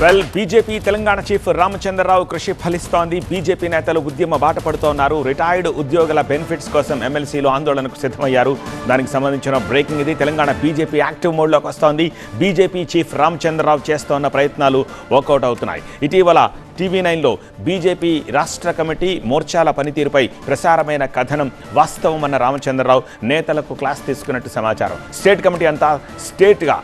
Well BJP Telangana chief Ramachandrarao కృషి ఫలిస్తోంది. BJP నేతలు ఉద్యమ బాట పడుతున్నారు. రిటైర్డ్ ఉద్యోగుల బెనిఫిట్స్ కోసం ఎమ్మెల్సీలు ఆందోళనకు సిద్ధమయ్యారు. దానికి సంబంధించిన బ్రేకింగ్ ఇది. తెలంగాణ బీజేపీ యాక్టివ్ మోడ్లోకి వస్తోంది. బీజేపీ చీఫ్ రామచంద్రరావు చేస్తోన్న ప్రయత్నాలు వర్కౌట్ అవుతున్నాయి. ఇటీవల టీవీ నైన్లో బీజేపీ రాష్ట్ర కమిటీ మోర్చాల పనితీరుపై ప్రసారమైన కథనం వాస్తవమన్న రామచంద్రరావు నేతలకు క్లాస్ తీసుకున్నట్టు సమాచారం. స్టేట్ కమిటీ అంతా స్టేట్గా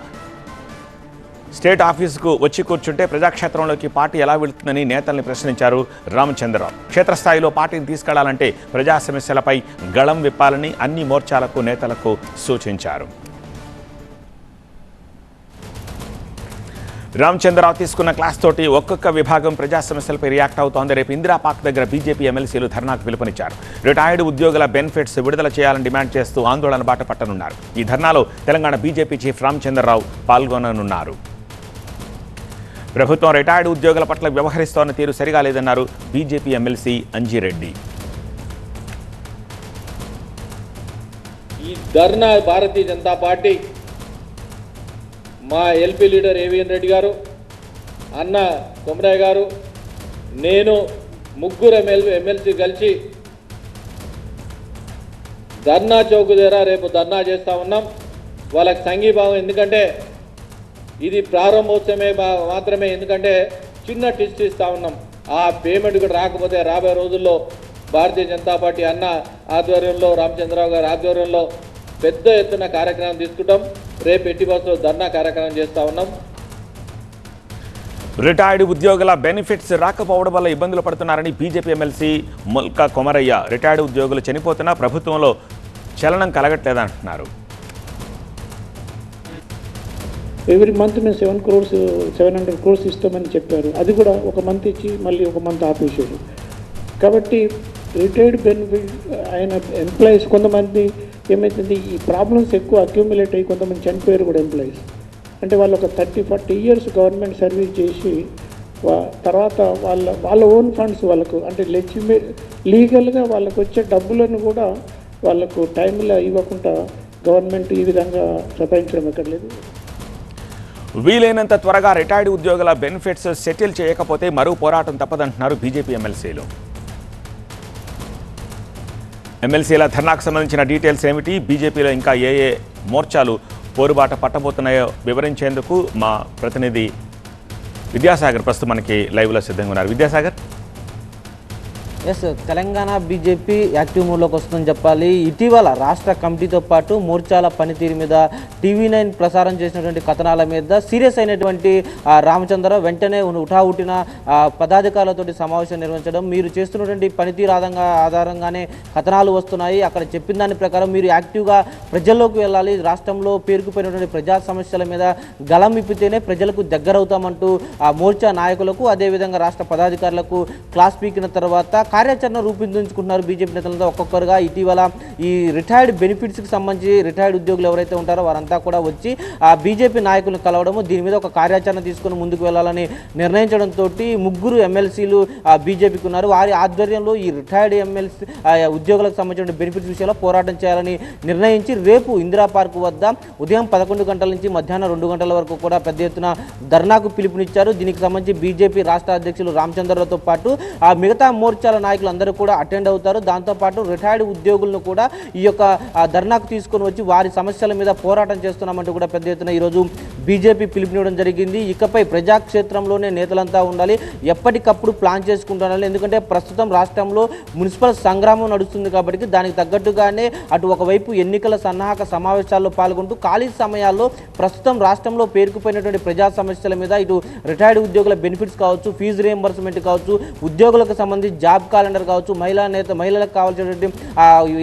స్టేట్ ఆఫీసుకు వచ్చి కూర్చుంటే ప్రజాక్షేత్రంలోకి పార్టీ ఎలా వెళుతుందని నేతల్ని ప్రశ్నించారు రామచంద్రరావు. క్షేత్రస్థాయిలో పార్టీని తీసుకెళ్ళాలంటే ప్రజా సమస్యలపై గళం విప్పాలని అన్ని మోర్చాలకు నేతలకు సూచించారు. రామచంద్రరావు తీసుకున్న క్లాస్ తోటి ఒక్కొక్క విభాగం ప్రజా సమస్యలపై రియాక్ట్ అవుతోంది. రేపు ఇందిరా పార్క్ దగ్గర బీజేపీ ఎమ్మెల్సీలు ధర్నాకు పిలుపునిచ్చారు. రిటైర్డ్ ఉద్యోగుల బెనిఫిట్స్ విడుదల చేయాలని డిమాండ్ చేస్తూ ఆందోళన బాట పట్టనున్నారు. ఈ ధర్నాలో తెలంగాణ బీజేపీ చీఫ్ రామచంద్రరావు పాల్గొననున్నారు. ప్రభుత్వం రిటైర్డ్ ఉద్యోగుల పట్ల వ్యవహరిస్తోన్న తీరు సరిగా లేదన్నారు బీజేపీ ఎమ్మెల్సీ అంజిరెడ్డి. ఈ ధర్నా భారతీయ జనతా పార్టీ మా LP leader AVN Reddy garu అన్న కొమరయ్య గారు నేను ముగ్గురు ఎమ్మెల్యే ఎమ్మెల్సీ కలిసి ధర్నా చౌక్ దగ్గర రేపు ధర్నా చేస్తూ ఉన్నాం. వాళ్ళకి సంఘీభావం ఎందుకంటే ఇది ప్రారంభోత్సవమే మా- మాత్రమే. ఎందుకంటే చిన్న టిస్ట్ ఇస్తూ ఉన్నాం. ఆ పేమెంట్ కూడా రాకపోతే రాబోయే రోజుల్లో భారతీయ జనతా పార్టీ అన్న ఆధ్వర్యంలో రామచంద్రరావు గారి ఆధ్వర్యంలో పెద్ద ఎత్తున కార్యక్రమం తీసుకుంటాం. రేపు ఎట్టి బస్సులో ధర్నా కార్యక్రమం చేస్తూ ఉన్నాం. రిటైర్డ్ ఉద్యోగుల బెనిఫిట్స్ రాకపోవడం వల్ల ఇబ్బందులు పడుతున్నారని BJP MLC Mulka Komaraiah. Retired ఉద్యోగులు చనిపోతున్నా ప్రభుత్వంలో చలనం కలగట్లేదంటున్నారు. ఎవ్రీ మంత్ మేము seven crores seven hundred crores ఇస్తామని చెప్పారు. అది కూడా ఒక మంత్ ఇచ్చి మళ్ళీ ఒక మంత్ ఆపేసారు కాబట్టి రిటైర్డ్ బెనిఫిట్ ఆయన ఎంప్లాయీస్ కొంతమంది ఏమవుతుంది ఈ ప్రాబ్లమ్స్ ఎక్కువ అక్యూములేట్ అయ్యి కొంతమంది చనిపోయారు కూడా ఎంప్లాయీస్ అంటే వాళ్ళు ఒక thirty forty years government service చేసి తర్వాత వాళ్ళ వాళ్ళ ఓన్ ఫండ్స్ వాళ్ళకు అంటే లెజిమే లీగల్గా వాళ్ళకు వచ్చే డబ్బులను కూడా వాళ్ళకు టైంలో ఇవ్వకుండా గవర్నమెంట్ ఈ విధంగా సతాయించడం ఎక్కడ లేదు వీలైనంత త్వరగా రిటైర్డ్ ఉద్యోగుల బెనిఫిట్స్ సెటిల్ చేయకపోతే మరో పోరాటం తప్పదంటున్నారు బీజేపీ ఎమ్మెల్సీలు. ఎమ్మెల్సీల ధర్నాకు సంబంధించిన డీటెయిల్స్ ఏమిటి? బీజేపీలో ఇంకా ఏ ఏ మోర్చాలు పోరుబాట పట్టబోతున్నాయో వివరించేందుకు మా ప్రతినిధి విద్యాసాగర్ ప్రస్తుతం మనకి లైవ్లో సిద్ధంగా ఉన్నారు. Vidyasagar? Yes Telangana BJP active మోడ్లోకి వస్తుందని చెప్పాలి. ఇటీవల రాష్ట్ర కమిటీతో పాటు మోర్చాల పనితీరు మీద టీవీ నైన్ ప్రసారం చేసినటువంటి కథనాల మీద సీరియస్ అయినటువంటి రామచంద్ర వెంటనే ఉఠావుటిన ఆ, పదాధికారులతోటి సమావేశం నిర్వహించడం మీరు చేస్తున్నటువంటి పనితీరు ఆధారంగా ఆధారంగానే కథనాలు వస్తున్నాయి. అక్కడ చెప్పిన దాని ప్రకారం మీరు యాక్టివ్గా ప్రజల్లోకి వెళ్ళాలి. రాష్ట్రంలో పేరుకుపోయినటువంటి ప్రజా సమస్యల మీద గలం ఇప్పితేనే ప్రజలకు దగ్గరవుతామంటూ ఆ మోర్చా నాయకులకు అదేవిధంగా రాష్ట్ర పదాధికారులకు క్లాస్ పీకిన తర్వాత కార్యాచరణ రూపొందించుకుంటున్నారు బీజేపీ నేతలతో ఒక్కొక్కరుగా. ఇటీవల ఈ రిటైర్డ్ బెనిఫిట్స్కి సంబంధించి రిటైర్డ్ ఉద్యోగులు ఎవరైతే ఉంటారో వారంతా కూడా వచ్చి ఆ బీజేపీ నాయకులను కలవడము దీని మీద ఒక కార్యాచరణ తీసుకుని ముందుకు వెళ్ళాలని నిర్ణయించడంతో ముగ్గురు ఎమ్మెల్సీలు బీజేపీకి ఉన్నారు. వారి ఆధ్వర్యంలో ఈ రిటైర్డ్ ఎమ్మెల్సీ ఉద్యోగులకు సంబంధించిన బెనిఫిట్స్ విషయంలో పోరాటం చేయాలని నిర్ణయించి రేపు ఇందిరా పార్క్ వద్ద ఉదయం పదకొండు గంటల నుంచి మధ్యాహ్నం రెండు గంటల వరకు కూడా పెద్ద ఎత్తున ధర్నాకు పిలుపునిచ్చారు. దీనికి సంబంధించి బీజేపీ రాష్ట్ర అధ్యక్షులు రామచంద్రరావుతో పాటు ఆ మిగతా మోర్చాల నాయకులు అందరూ కూడా అటెండ్ అవుతారు. దాంతోపాటు రిటైర్డ్ ఉద్యోగులను కూడా ఈ యొక్క ధర్నాకు తీసుకొని వచ్చి వారి సమస్యల మీద పోరాటం చేస్తున్నామంటూ కూడా పెద్ద ఎత్తున ఈరోజు బీజేపీ పిలుపునివ్వడం జరిగింది. ఇకపై ప్రజాక్షేత్రంలోనే నేతలంతా ఉండాలి. ఎప్పటికప్పుడు ప్లాన్ చేసుకుంటున్నారు ఎందుకంటే ప్రస్తుతం రాష్ట్రంలో మున్సిపల్ సంగ్రామం నడుస్తుంది కాబట్టి దానికి తగ్గట్టుగానే అటు ఒకవైపు ఎన్నికల సన్నాహక సమావేశాల్లో పాల్గొంటూ ఖాళీ సమయాల్లో ప్రస్తుతం రాష్ట్రంలో పేరుకుపోయినటువంటి ప్రజా సమస్యల మీద ఇటు రిటైర్డ్ ఉద్యోగుల బెనిఫిట్స్ కావచ్చు ఫీజు రియంబర్స్మెంట్ కావచ్చు ఉద్యోగులకు సంబంధించి జాబ్ క్యాలెండర్ కావచ్చు మహిళా నేత మహిళలకు కావాల్సినటువంటి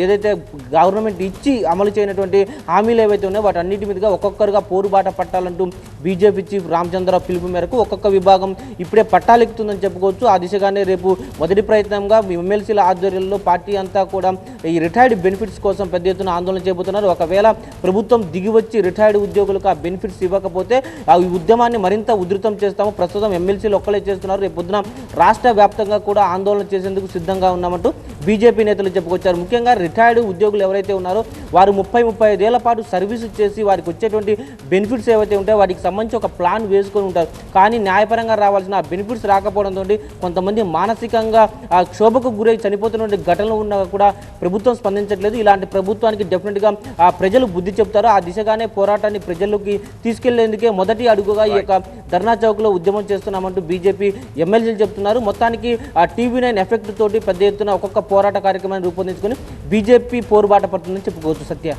ఏదైతే గవర్నమెంట్ ఇచ్చి అమలు చేయనటువంటి హామీలు ఏవైతే ఉన్నాయో వాటి అన్నిటి మీదుగా ఒక్కొక్కరుగా పోరుబాట పట్టాలంటూ బీజేపీ చీఫ్ రామచంద్రరావు పిలుపు మేరకు ఒక్కొక్క విభాగం ఇప్పుడే పట్టాలెక్కుతుందని చెప్పుకోవచ్చు. ఆ దిశగానే రేపు మొదటి ప్రయత్నంగా ఎమ్మెల్సీల ఆధ్వర్యంలో పార్టీ అంతా కూడా ఈ రిటైర్డ్ బెనిఫిట్స్ కోసం పెద్ద ఎత్తున ఆందోళన చేయబోతున్నారు. ఒకవేళ ప్రభుత్వం దిగివచ్చి రిటైర్డ్ ఉద్యోగులకు ఆ బెనిఫిట్స్ ఇవ్వకపోతే ఆ ఉద్యమాన్ని మరింత ఉధృతం చేస్తాము. ప్రస్తుతం ఎమ్మెల్సీలు ఒక్కలే చేస్తున్నారు. రేపు పొద్దున రాష్ట్ర వ్యాప్తంగా కూడా ఆందోళన చేసేందుకు చేసేందుకు సిద్ధంగా ఉన్నామంటూ బీజేపీ నేతలు చెప్పుకొచ్చారు. ముఖ్యంగా రిటైర్డ్ ఉద్యోగులు ఎవరైతే ఉన్నారో వారు ముప్పై ముప్పై ఐదేళ్ళ పాటు సర్వీసు చేసి వారికి వచ్చేటువంటి బెనిఫిట్స్ ఏవైతే ఉంటాయో వాటికి సంబంధించి ఒక ప్లాన్ వేసుకొని ఉంటారు. కానీ న్యాయపరంగా రావాల్సిన ఆ బెనిఫిట్స్ రాకపోవడంతో కొంతమంది మానసికంగా ఆ క్షోభకు గురై చనిపోతున్నటువంటి ఘటనలు ఉన్నా కూడా ప్రభుత్వం స్పందించట్లేదు. ఇలాంటి ప్రభుత్వానికి డెఫినెట్గా ఆ ప్రజలు బుద్ధి చెప్తారు. ఆ దిశగానే పోరాటాన్ని ప్రజల్లోకి తీసుకెళ్ళేందుకే మొదటి అడుగుగా ఈ యొక్క ధర్నా చౌక్లో ఉద్యమం చేస్తున్నామంటూ బీజేపీ ఎమ్మెల్యేలు చెప్తున్నారు. మొత్తానికి ఆ టీవీ నైన్ ఎఫెక్ట్ తోటి పెద్ద ఎత్తున ఒక్కొక్క పోరాట కార్యక్రమాన్ని రూపొందించుకొని బీజేపీ పోరుబాట పడుతుందని చెప్పుకోవచ్చు సత్య.